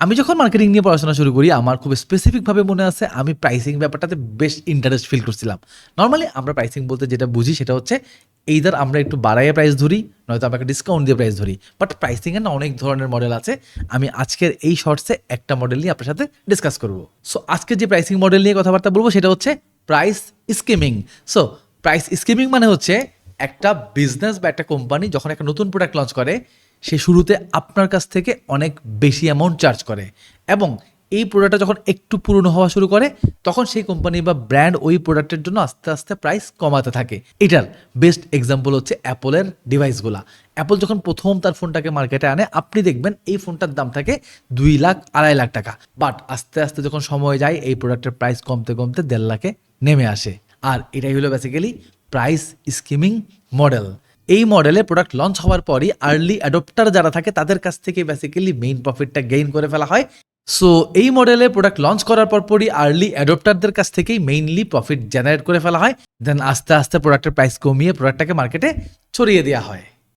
আমি যখন মার্কেটিং নিয়ে পড়াশোনা শুরু করি, আমার খুব স্পেসিফিকভাবে মনে আছে, আমি প্রাইসিং ব্যাপারটাতে বেশ ইন্টারেস্ট ফিল করছিলাম। নর্মালি আমরা প্রাইসিং বলতে যেটা বুঝি সেটা হচ্ছে এইদার আমরা একটু বাড়াইয়ে প্রাইস ধরি, নয়তো আমরা একটা ডিসকাউন্ট দিয়ে প্রাইস ধরি। বাট প্রাইসিংয়ের না অনেক ধরনের মডেল আছে, আমি আজকের এই শর্টসে একটা মডেল নিয়ে আপনার সাথে ডিসকাস করব। সো আজকে যে প্রাইসিং মডেল নিয়ে কথাবার্তা বলব সেটা হচ্ছে price skimming so price skimming মানে হচ্ছে একটা বিজনেস বা একটা কোম্পানি যখন একটা নতুন প্রোডাক্ট লঞ্চ করে সে শুরুতে আপনার কাছ থেকে অনেক বেশি অ্যামাউন্ট চার্জ করে এবং এই প্রোডাক্টটা যখন একটু পুরনো হওয়া শুরু করে, তখন সেই কোম্পানি বা ব্র্যান্ড ওই প্রোডাক্টের জন্য আস্তে আস্তে প্রাইস কমাতে থাকে। এটার বেস্ট এক্সাম্পল হচ্ছে অ্যাপলের ডিভাইসগুলা অ্যাপল যখন প্রথম তার ফোনটাকে মার্কেটে আনে, আপনি দেখবেন এই ফোনটার দাম থাকে দুই লাখ, আড়াই লাখ টাকা। বাট আস্তে আস্তে যখন সময় যায়, এই প্রোডাক্টের প্রাইস কমতে কমতে দেড় লাখে নেমে আসে। আর এটাই হলো বেসিক্যালি প্রাইস স্কিমিং মডেল এই মডেলে প্রোডাক্ট লঞ্চ হওয়ার পরই আর্লি অ্যাডপ্টার যারা থাকে, তাদের কাছ থেকে বেসিক্যালি মেইন প্রফিটটা গেইন করে ফেলা হয়। সো এই মডেলে প্রোডাক্ট লঞ্চ করার পর পরই আর্লি অ্যাডপ্টারদের কাছ থেকেই মেইনলি প্রফিট জেনারেট করে ফেলা হয়। দেন আস্তে আস্তে প্রোডাক্টের প্রাইস কমিয়ে প্রোডাক্টটাকে মার্কেটে ছড়িয়ে দেওয়া হয়।